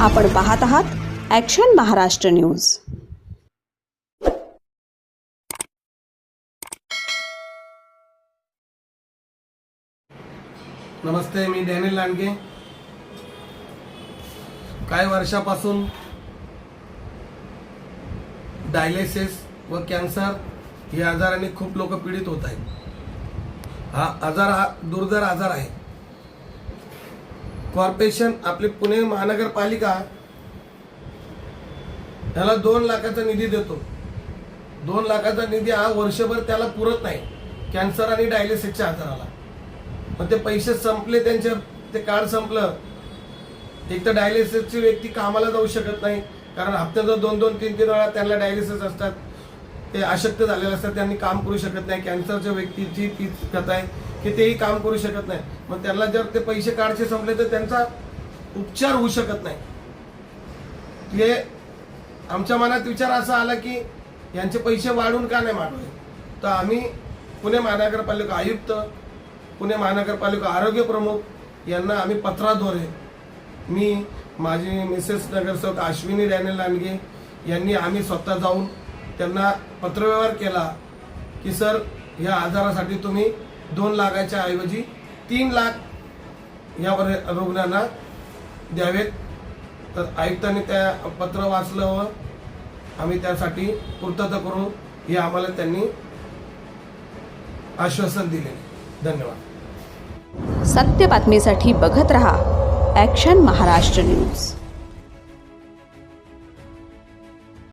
आपण पाहत आहात ॲक्शन महाराष्ट्र न्यूज नमस्ते मी डॅनिल लांडगे. काही वर्षापासून डायलिसिस व कॅन्सर या आजाराने खूप लोक पीडित होत आहेत. हा आजार हा दुर्धर आजार आहे. कॉर्पोरेशन आपली पुणे महानगरपालिका त्याला दोन लाखाचा निधी देतो. दोन लाखाचा निधी हा वर्षभर त्याला पुरत नाही. कॅन्सर आणि डायलिसिसच्या आजाराला. मग ते पैसे संपले त्यांचे ते कार्ड संपलं. एक तर डायलिसिसची व्यक्ती कामाला जाऊ शकत नाही कारण हप्त्याचं दोन दोन तीन तीन वेळा त्यांना डायलिसिस असतात. ते अशक्त झालेले असतात त्यांनी काम करू शकत नाही. कॅन्सरच्या व्यक्तीची तीच कथा आहे. की तेही काम करू शकत नाही मग त्यांना जर ते पैसे काढचे संपले तर त्यांचा उपचार होऊ शकत नाही. हे आमच्या मनात विचार असा आला की यांचे पैसे वाढून का नाही मागवले तर आम्ही पुणे महानगरपालिका आयुक्त पुणे महानगरपालिका आरोग्य प्रमुख यांना आम्ही पत्राद्वारे मी माझी मिसेस नगरसेवक अश्विनी डॅनियल लांडगे यांनी आम्ही स्वतः जाऊन त्यांना पत्रव्यवहार केला की सर या आजारासाठी तुम्ही दोन लाखाच्या ऐवजी तीन लाख या रुग्णांना द्यावेत. तर आयुक्तांनी त्या पत्र वाचलं व आम्ही त्यासाठी पूर्तता करू हे आम्हाला त्यांनी आश्वासन दिले. धन्यवाद. सत्य बातमीसाठी बघत रहा ॲक्शन महाराष्ट्र न्यूज